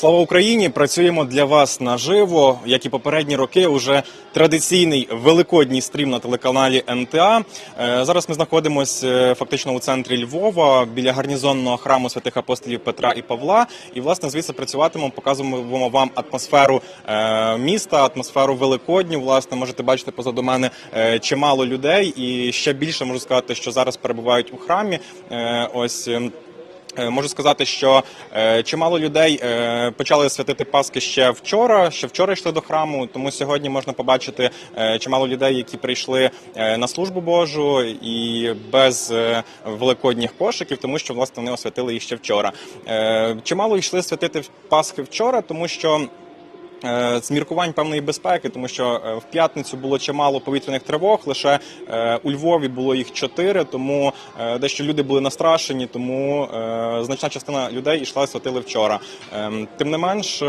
Слава Україні! Працюємо для вас наживо, як і попередні роки. Уже традиційний великодній стрім на телеканалі НТА. Е, Зараз ми знаходимося е, фактично у центрі Львова біля гарнізонного храму святих апостолів Петра і Павла. І власне звідси працюватимемо, показуємо вам атмосферу е, міста, атмосферу Великодню. Власне, можете бачити позаду мене чимало людей, і ще більше можу сказати, що зараз перебувають у храмі. Ось. Е, Можу сказати, що е, чимало людей е, почали святити Пасхи ще вчора. Ще вчора йшли до храму. Тому сьогодні можна побачити чимало людей, які прийшли на службу Божу і без великодніх кошиків, тому що власне вони освятили їх ще вчора. Чимало йшли святити Пасхи вчора, тому що. Е, З міркувань певної безпеки, тому що е, в п'ятницю було чимало повітряних тривог. Лише е, у Львові було їх чотири, тому дещо люди були настрашені, тому значна частина людей йшла святили вчора. Ем, Тим не менш.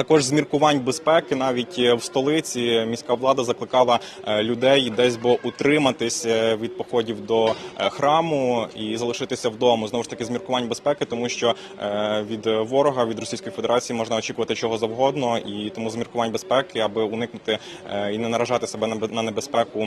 Також з міркувань безпеки, навіть е, в столиці міська влада закликала е, людей десь бо утриматись е, від походів до храму і залишитися вдома. Знову ж таки, з міркувань безпеки, тому що від ворога від Російської Федерації можна очікувати чого завгодно, і тому з міркувань безпеки, аби уникнути і не наражати себе на небезпеку.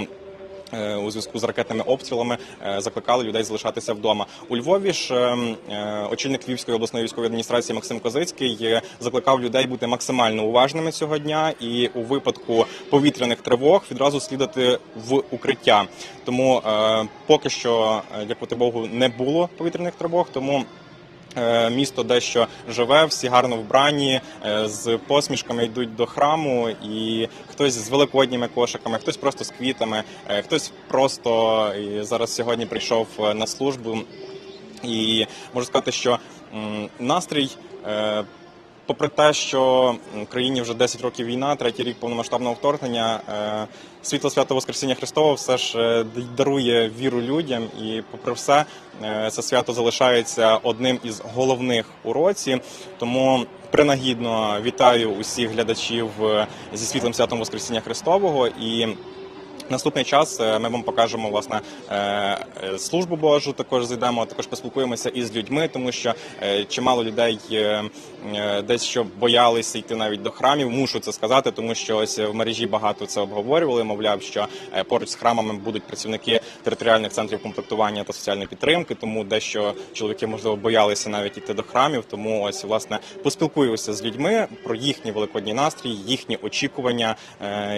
Е, У зв'язку з ракетними обстрілами е, закликали людей залишатися вдома. У Львові ж е, е, очільник Львівської обласної військової адміністрації Максим Козицький закликав людей бути максимально уважними цього дня і у випадку повітряних тривог відразу слідати в укриття. Тому поки що, дякувати Богу, не було повітряних тривог. Тому Місто дещо живе, всі гарно вбрані, е, з посмішками йдуть до храму, і хтось з великодніми кошиками, хтось просто з квітами, е, хтось просто зараз сьогодні прийшов е, на службу. І можу сказати, що настрій. Попри те, що в країні вже 10 років війна, третій рік повномасштабного вторгнення, е, світло свято Воскресіння Христова все ж е, дарує віру людям, і попри все, е, це свято залишається одним із головних у році. Тому принагідно вітаю усіх глядачів зі світлим святом Воскресіння Христового і. Наступний час е, ми вам покажемо власне е, е, службу Божу. Також зайдемо, також поспілкуємося із людьми, тому що чимало людей десь що боялися йти навіть до храмів. Мушу це сказати, тому що ось в мережі багато це обговорювали. Мовляв, що поруч з храмами будуть працівники територіальних центрів комплектування та соціальної підтримки. Тому дещо чоловіки можливо боялися навіть йти до храмів. Тому ось власне поспілкуюся з людьми про їхній великодній настрій, їхні очікування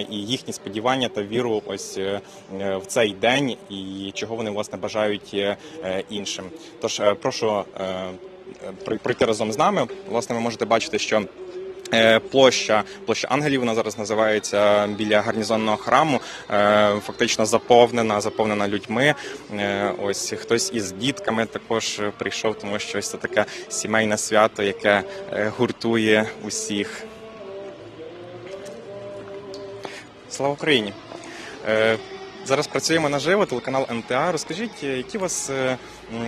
і їхні сподівання та віру ось е, е, в цей день, і чого вони власне бажають е, іншим. Тож прошу при- пройти разом з нами. Власне, ви можете бачити, що. Площа, площа ангелів, вона зараз називається біля гарнізонного храму. Фактично заповнена, заповнена людьми. Ось хтось із дітками також прийшов, тому що ось це таке сімейне свято, яке гуртує усіх. Слава Україні! Е, Зараз працюємо наживо, телеканал НТА. Розкажіть, е, які у вас е,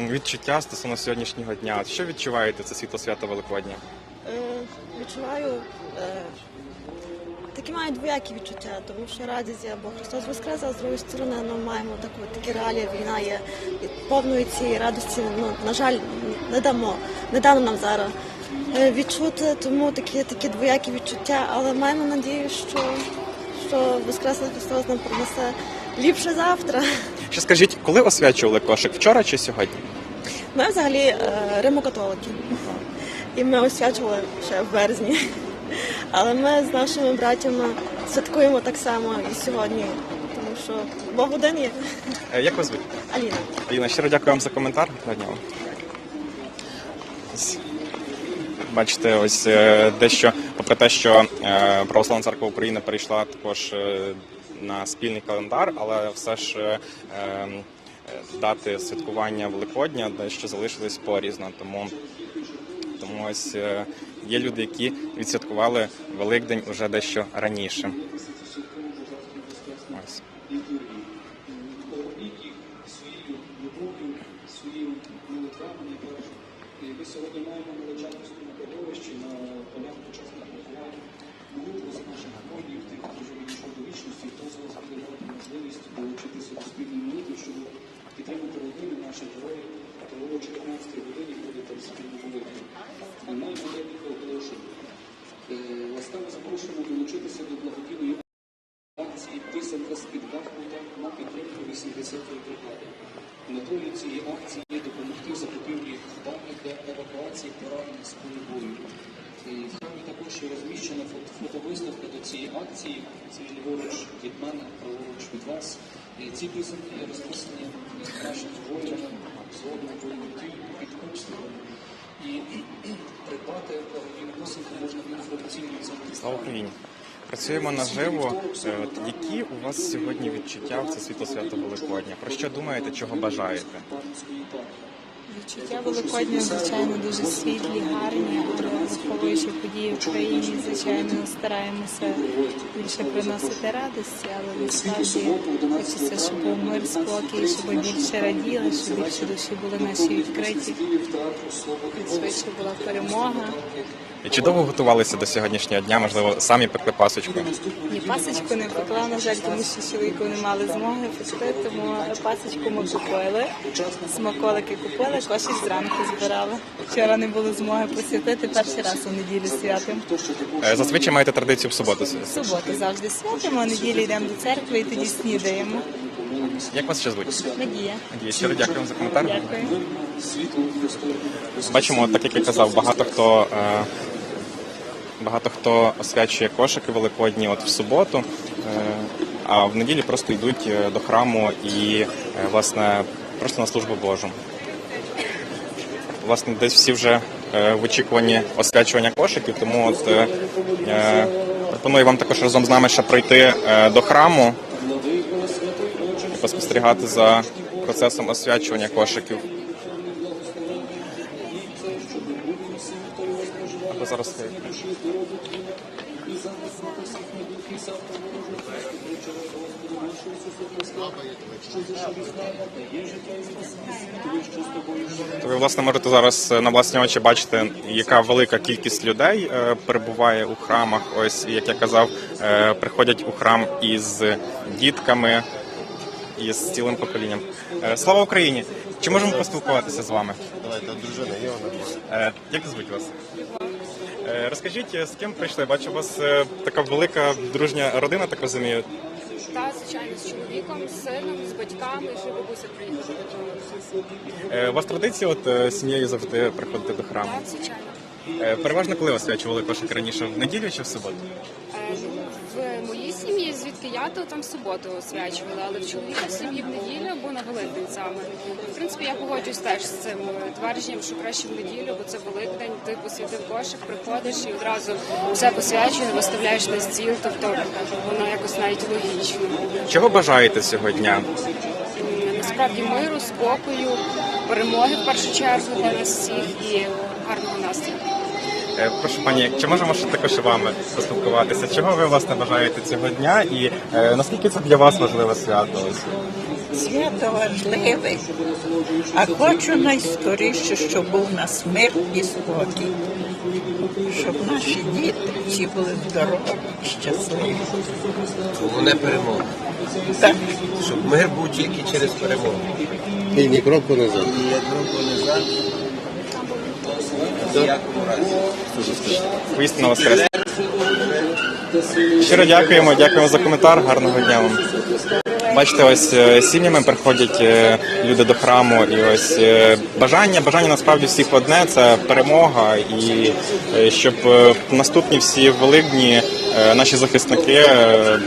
відчуття стосовно сьогоднішнього дня? Що відчуваєте це світло свято Великодня? Е, відчуваю такі мають двоякі відчуття, тому що радість є, бо Христос Воскрес, а з другої сторони ну, маємо таку, такі реалії, війна є. І повної цієї радості, ну, на жаль, не дамо, не дано нам зараз відчути, тому такі, такі двоякі відчуття, але маємо надію, що, що Воскресний Христос нам принесе ліпше завтра. Ще скажіть, коли освячували кошик? Вчора чи сьогодні? Ми взагалі е, римокатолики. І ми освячували ще в березні. Але ми з нашими братями святкуємо так само і сьогодні, тому що Бог один є. Е, Як вас звуть? Аліна. Аліна, щиро дякую вам за коментар. Гарного дня вам. Ось. Бачите, ось е, дещо, попри те, що е, Православна церква України перейшла також е, на спільний календар, але все ж е, е, дати святкування Великодня дещо залишились порізно. Тому, тому ось є люди, які відсвяткували Великдень уже дещо раніше. Ось. своїм молитвами найперше. І ми сьогодні маємо на Личаківському кладовищі на полях почесних поховань молитву за наших воїнів, тих, хто вже відійшов до вічності, хто зараз буде мати можливість долучитися до спільної молитви, щоб підтримати родини наших героїв, то о 14 годині буде там спільна молитва. Ми маємо декілька оголошень. ласкаво запрошуємо долучитися до благодійної акції «Писанка з-під Бахмута» на підтримку 80-ї бригади. Метою цієї акції допомогти закупівлі хабарів для евакуації поранених з полю бою. В храмі також розміщена фото- фотовиставка до цієї акції. Це ліворуч від мене, праворуч від вас. Ці писанки розписані нашим воїнам, згодом дій під обстрілом. І придбати благодійну писанку можна в інформаційному центрі. Працюємо наживо. Е, які у вас сьогодні відчуття в це світло свято Великодня? Про що думаєте, чого бажаєте? Відчуття Великодня, звичайно, дуже світлі, гарні, але враховуючи події в країні, звичайно, стараємося більше приносити радості, але насправді хочеться, щоб був мир, спокій, щоб більше раділи, щоб більше душі були наші відкриті, і швидше була перемога. І чи довго готувалися до сьогоднішнього дня? Можливо, самі пекли пасочку? Ні, пасочку не пекла, на жаль, тому що чоловіку не мали змоги пекти, тому пасочку ми купили, смаколики купили, кошик зранку збирали. Вчора не було змоги посвятити, перший раз у неділю святим. Е, Зазвичай маєте традицію в суботу. В суботу завжди святимо, а неділю йдемо до церкви і тоді снідаємо. Як вас ще звуть? Надія. Надія, щиро дякую за коментар. Дякую. Бачимо, так як я казав, багато хто е, багато хто освячує кошики великодні от в суботу, е, а в неділі просто йдуть е, до храму і е, власне просто на службу Божу. Власне, десь всі вже в очікуванні освячування кошиків, тому от пропоную вам також разом з нами ще пройти е, до храму і поспостерігати за процесом освячування кошиків. Зараз стоїть. То ви власне можете зараз е, на власні очі бачити, яка велика кількість людей е, перебуває у храмах. Ось як я казав, е, приходять у храм із дітками і з цілим поколінням. Слава Україні! Чи можемо поспілкуватися з вами? Давайте, дружина, є вона. Як звуть вас? Е, Розкажіть, е, з ким прийшли? Бачу, у вас е, така велика дружня родина, так розумію. Та, звичайно, з чоловіком, з сином, з батьками, ще бабуся приїхала У вас традиція от сім'єю завжди приходити до храму? Так, звичайно. Переважно коли освячували кошик раніше в неділю чи в суботу? В моїй сім'ї, звідки я, то там суботу освячували, але в чоловіка в сім'ї в неділю або на Великдень саме. В принципі, я погоджуюсь теж з цим твердженням, що краще в неділю, бо це Великдень, ти посвятив кошик, приходиш і одразу все посвячує, виставляєш на стіл, тобто воно якось навіть логічно. Чого бажаєте цього дня? Насправді миру, спокою, перемоги в першу чергу для нас всіх і гарного настрою. Е, Прошу пані, чи можемо ще також з вами поспілкуватися? Чого ви власне бажаєте цього дня і е, наскільки це для вас важливе свято? Свято важливе, а хочу найскоріше, щоб був у нас мир і спокій, щоб наші діти всі були здорові і щасливі. Головне перемога. Так, Щоб мир був тільки через перемогу. І ні кроку назад. І як кроку назад, ніякому воскрес. Щиро дякуємо, дякуємо за коментар. Гарного дня вам. Бачите, ось е, сім'ями приходять е, люди до храму, і ось е, бажання, бажання насправді всіх одне це перемога, і щоб наступні всі великдні наші захисники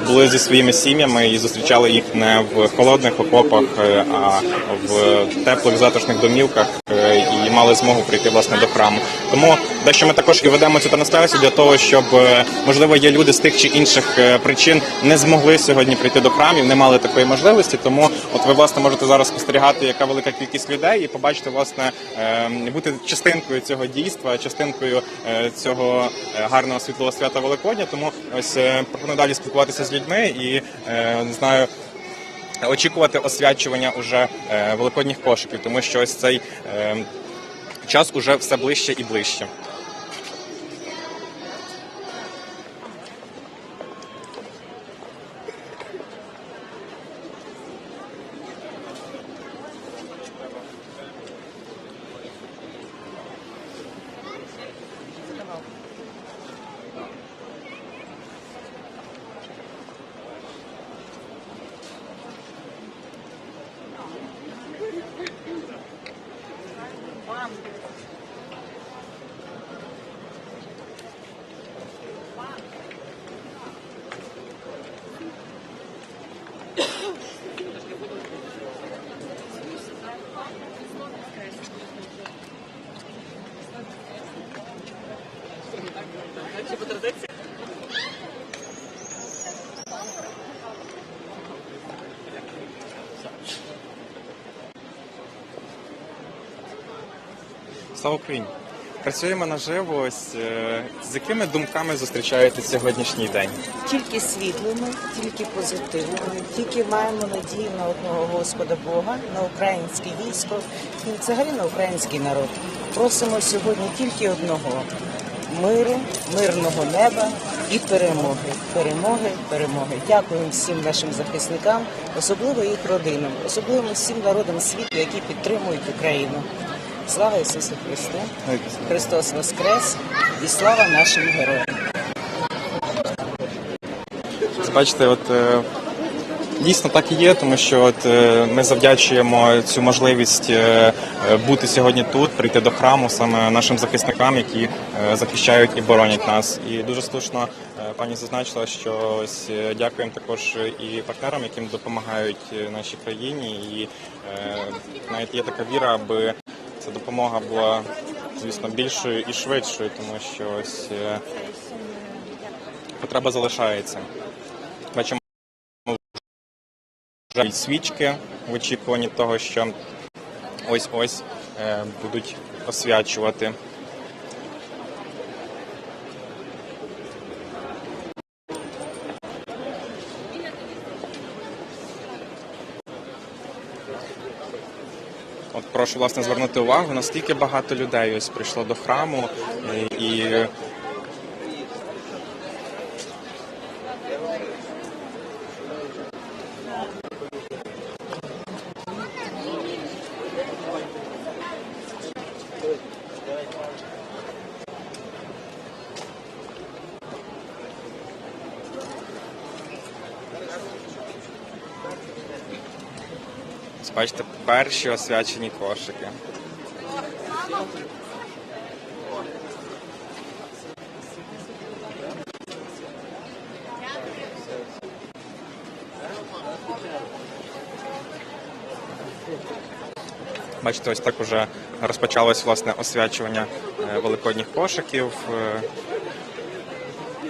були зі своїми сім'ями і зустрічали їх не в холодних окопах, а в теплих затишних домівках і мали змогу прийти власне до храму. Тому дещо ми також і ведемо цю трансляцію для того, щоб е, можливо є люди з тих чи інших е, причин не змогли сьогодні прийти до храмів, не мали такої можливості. Тому от ви власне можете зараз спостерігати, яка велика кількість людей, і побачити власне е, бути частинкою цього дійства, частинкою цього гарного світлого свята Великодня. Тому ось пропоную далі спілкуватися з людьми і не знаю очікувати освячування уже великодніх кошиків, тому що ось цей час уже все ближче і ближче. Слава Україні! Працюємо наживо. Ось е, з якими думками зустрічаєте сьогоднішній день? тільки світлими, тільки позитивними, тільки маємо надію на одного Господа Бога, на українське військо і взагалі на український народ. Просимо сьогодні тільки одного миру, мирного неба і перемоги. Перемоги, перемоги. Дякуємо всім нашим захисникам, особливо їх родинам, особливо всім народам світу, які підтримують Україну. Слава Ісусу Христу! Христос Воскрес і слава нашим героям! Бачите, от е, дійсно так і є, тому що от е, ми завдячуємо цю можливість е, бути сьогодні тут, прийти до храму саме нашим захисникам, які захищають і боронять нас. І дуже слушно пані зазначила, що ось дякуємо також і партнерам, яким допомагають нашій країні. І навіть є така віра, аби ця допомога була, звісно, більшою і швидшою, тому що ось е, потреба залишається. Бачимо вже свічки в очікуванні того, що ось-ось е, будуть освячувати. От прошу власне звернути увагу, наскільки багато людей ось прийшло до храму е, і ось бачите перші освячені кошики. Бачите, ось так уже розпочалось власне освячування е, великодніх кошиків. Е,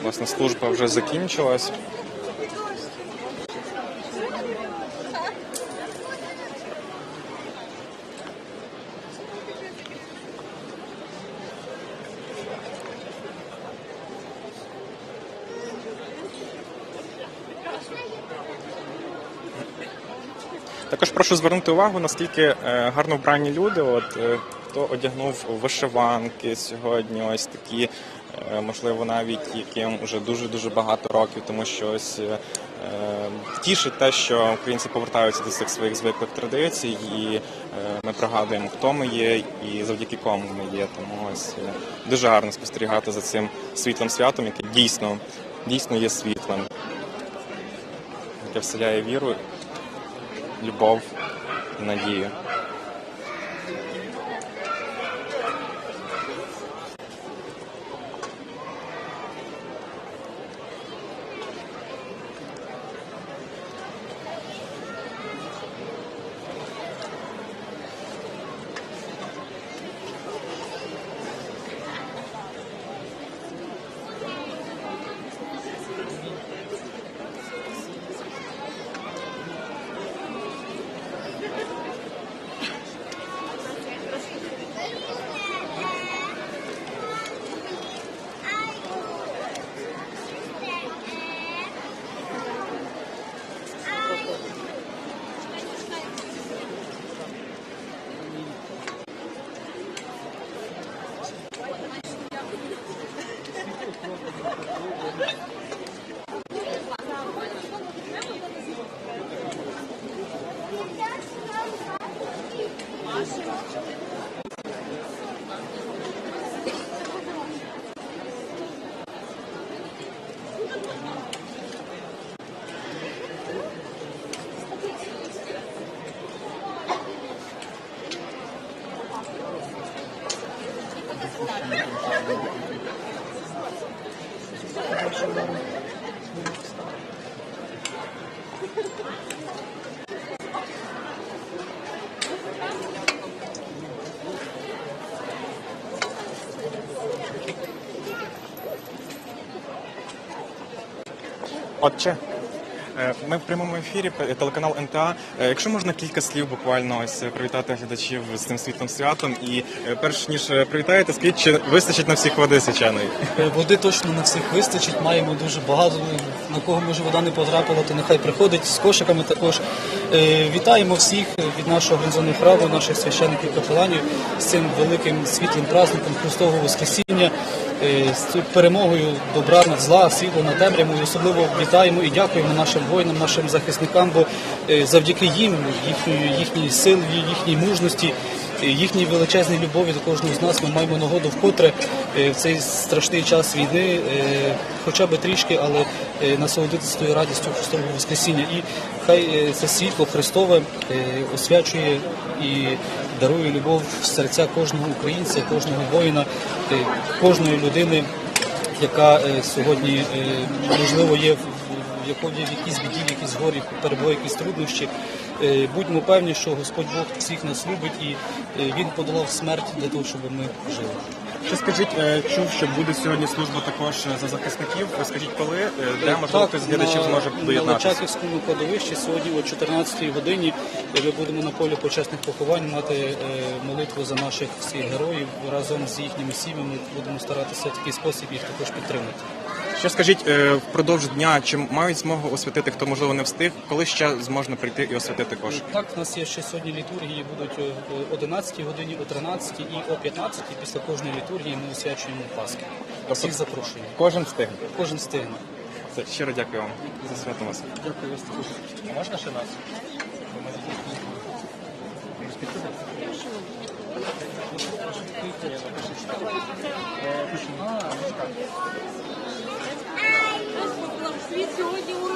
Власне, служба вже закінчилась. Також прошу звернути увагу, наскільки е, гарно вбрані люди. От е, хто одягнув вишиванки сьогодні, ось такі, е, можливо, навіть яким вже дуже дуже багато років, тому що ось тішить те, що українці повертаються до цих своїх звиклих традицій, і ми пригадуємо, хто ми є і завдяки кому ми є. Тому ось дуже гарно спостерігати за цим світлим святом, яке дійсно дійсно є світлим, яке вселяє віру любов і надію. Отче. е, Ми в прямому ефірі телеканал НТА. Е, Якщо можна кілька слів буквально ось е, привітати глядачів з цим світлим святом. І перш ніж привітаєте, скажіть, чи вистачить на всіх води свяченої? Е, Води точно на всіх вистачить, маємо дуже багато. На кого може вода не потрапила, то нехай приходить з кошиками також. Вітаємо всіх від нашого організованого храму, наших священників капеланів з цим великим світлим праздником Христового Воскресіння, з цією перемогою добра над зла, світло над темрявою. І Особливо вітаємо і дякуємо нашим воїнам, нашим захисникам, бо е, завдяки їм, їхньої їхній силі, їхній мужності. е, Їхній величезній любові до кожного з нас ми маємо нагоду вкотре е, в цей страшний час війни, е, хоча б трішки, але е, насолодитися тою радістю Христового Воскресіння. І хай е, це світло Христове е, освячує і дарує любов в серця кожного українця, кожного воїна, е, кожної людини, яка е, сьогодні е, можливо є в якої якійсь біді, в якійсь горі, перебуває якісь труднощі. Будьмо певні, що Господь Бог всіх нас любить і Він подолав смерть для того, щоб ми жили. Ще скажіть, чув, що буде сьогодні служба також за захисників. Скажіть, коли, де можливо хтось з глядачів зможе на доєднатися? Личаківському кладовищі сьогодні о 14-й годині е, ми будемо на полі почесних поховань мати е, молитву за наших всіх героїв разом з їхніми сім'ями. Будемо старатися в такий спосіб їх також підтримати. Ще скажіть, е, впродовж дня, чи мають змогу освятити, хто можливо не встиг, коли ще зможна прийти і освятити кошик? Так, у нас є ще сьогодні літургії, будуть е, о 11 годині, о 13 і о 15 Після кожної літургії ми освячуємо Пасхи. Всіх запрошуємо. Кожен встигне. Кожен встигне. Щиро дякую вам за святом вас. Дякую вас. Можна ще нас? Світ сьогодні у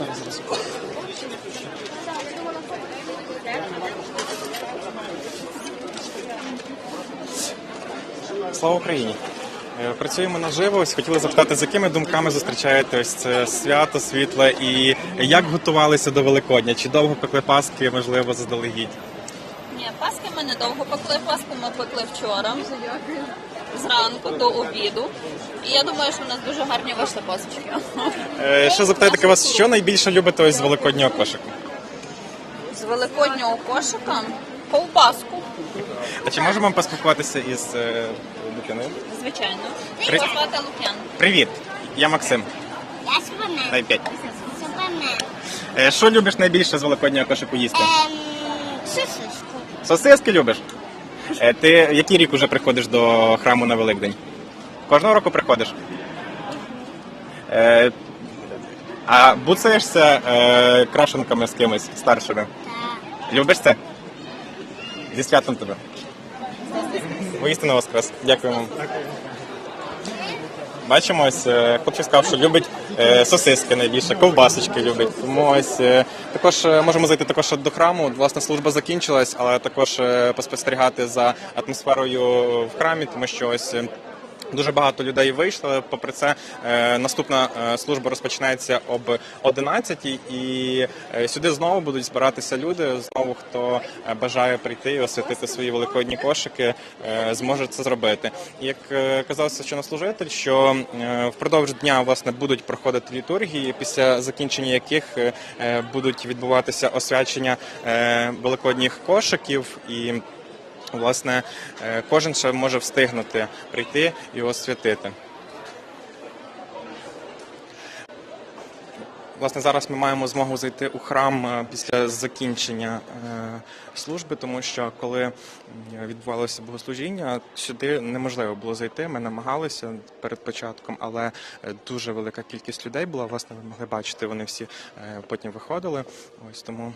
родинах. Слава Україні! Е, Працюємо наживо. Ось хотіли запитати, з якими думками зустрічаєте ось це свято світле і як готувалися до Великодня? Чи довго пекли паски, можливо, заздалегідь? Ні, паски ми не довго пекли. Паску ми пекли вчора. Зранку до обіду. І я думаю, що в нас дуже гарні вийшли пасочки. Е, Ще запитаю таке вас, що найбільше любите ось з великоднього кошику? З великоднього кошика ковбаску, А чи можемо поспілкуватися із е, дитиною? звичайно. При- Його звати Лук'ян. Привіт, я Максим. Я Супермен. Дай п'ять. Супермен. Е, Що любиш найбільше з великоднього кошику їсти? Ем, сосиску. Сосиски любиш? Е, Ти який рік уже приходиш до храму на Великдень? Кожного року приходиш? Е, а буцаєшся е, крашенками з кимось старшими? Любиш це? Зі святом тебе. Воістину воскрес. Дякую вам. Бачимо, ось е, хлопчик сказав, що любить е, сосиски найбільше, ковбасочки любить. Тому ось е, також можемо зайти також до храму. Власне, служба закінчилась, але також поспостерігати за атмосферою в храмі, тому що ось. Дуже багато людей вийшло. Попри це, е, наступна е, служба розпочинається об 11 і е, сюди знову будуть збиратися люди. Знову хто бажає прийти і освятити свої великодні кошики, зможе це зробити. Як казав священнослужитель, що впродовж дня власне будуть проходити літургії, після закінчення яких будуть відбуватися освячення великодніх кошиків і. Власне, е, кожен ще може встигнути прийти і освятити. Власне, зараз ми маємо змогу зайти у храм е, після закінчення е, служби, тому що коли відбувалося богослужіння, сюди неможливо було зайти. Ми намагалися перед початком, але дуже велика кількість людей була. Власне, ви могли бачити, вони всі потім виходили. Ось тому.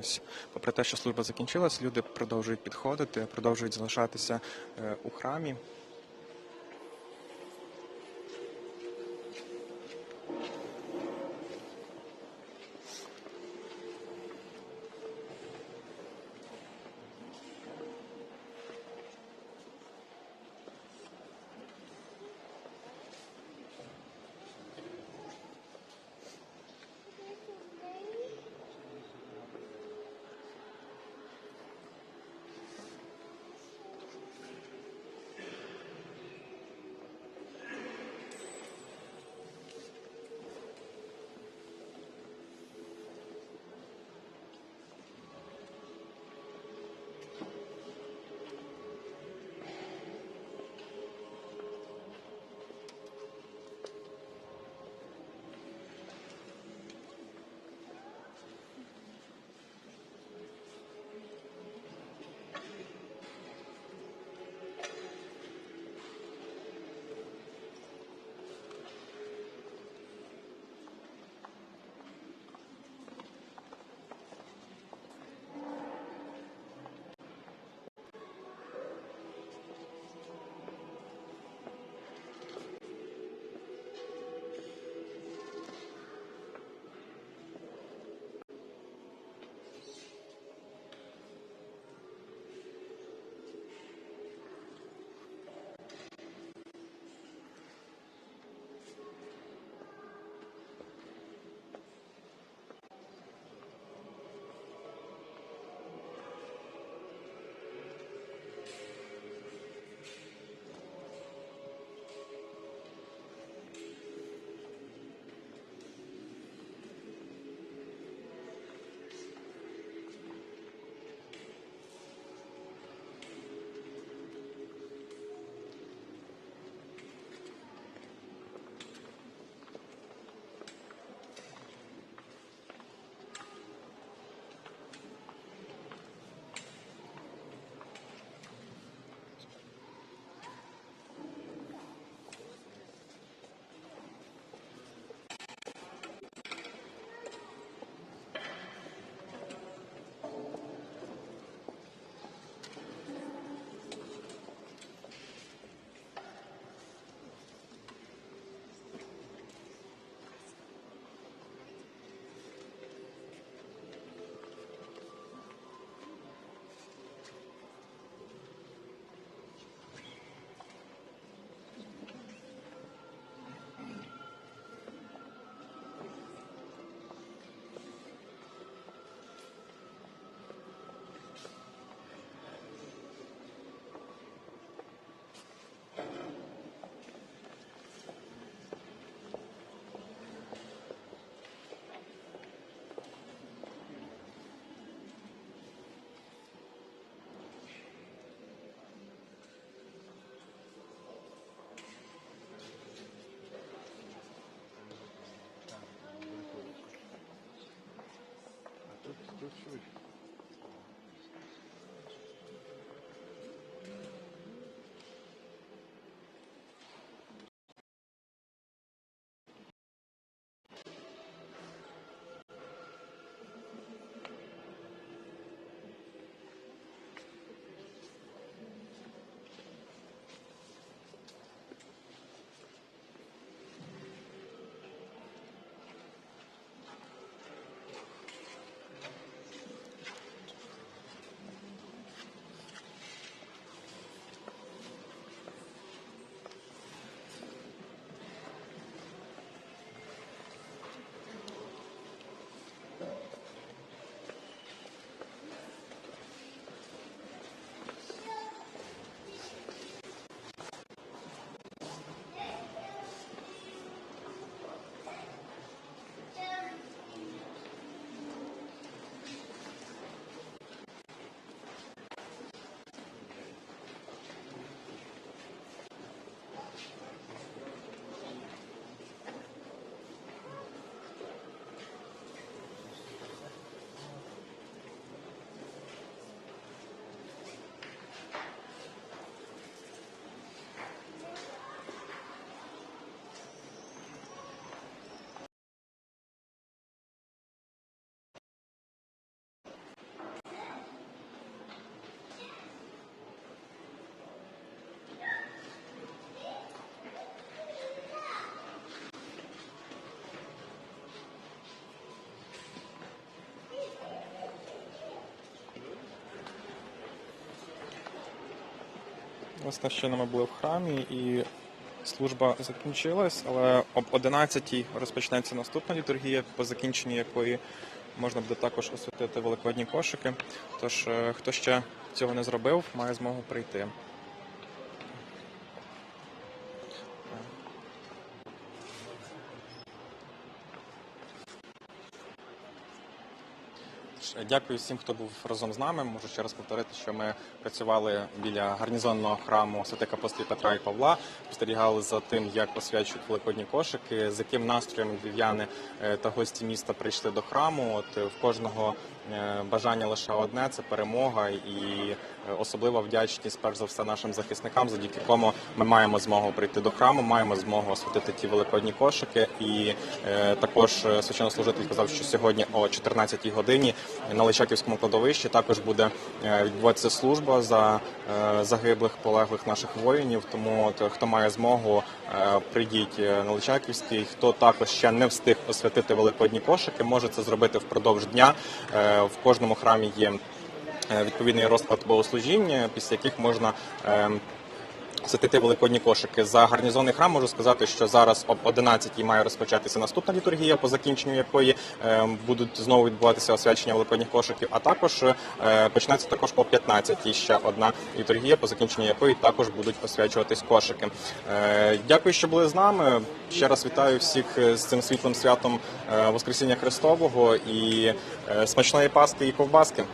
Ось, попри те, що служба закінчилась, люди продовжують підходити, продовжують залишатися е, у храмі. Good. Власне, ще ми були в храмі і служба закінчилась, але об 11-й розпочнеться наступна літургія, по закінченні якої можна буде також освятити великодні кошики. Тож, е, хто ще цього не зробив, має змогу прийти. Тож, Дякую всім, хто був разом з нами. Можу ще раз повторити, що ми працювали біля гарнізонного храму святих апостолів Петра і Павла, спостерігали за тим, як освячують великодні кошики, з яким настроєм львів'яни е, та гості міста прийшли до храму. От е, в кожного е, бажання лише одне це перемога і е, особлива вдячність, перш за все, нашим захисникам, завдяки кому ми маємо змогу прийти до храму, маємо змогу освятити ті великодні кошики. І е, також е, священнослужитель казав, що сьогодні о 14-й годині на Личаківському кладовищі також буде е, відбуватися служба за е, загиблих полеглих наших воїнів. Тому е, хто має змогу, е, прийдіть е, на Личаківський. Хто також ще не встиг освятити великодні кошики, може це зробити впродовж дня. В кожному храмі є е, відповідний розклад богослужіння, після яких можна. Е, Святити великодні кошики за гарнізонний храм можу сказати, що зараз об 11 має розпочатися наступна літургія, по закінченню якої е, будуть знову відбуватися освячення великодніх кошиків. А також е, почнеться також о 15 ще одна літургія, по закінченню якої також будуть освячуватись кошики. Е, дякую, що були з нами. Ще раз вітаю всіх з цим світлим святом е, Воскресіння Христового і е, смачної пасти і ковбаски.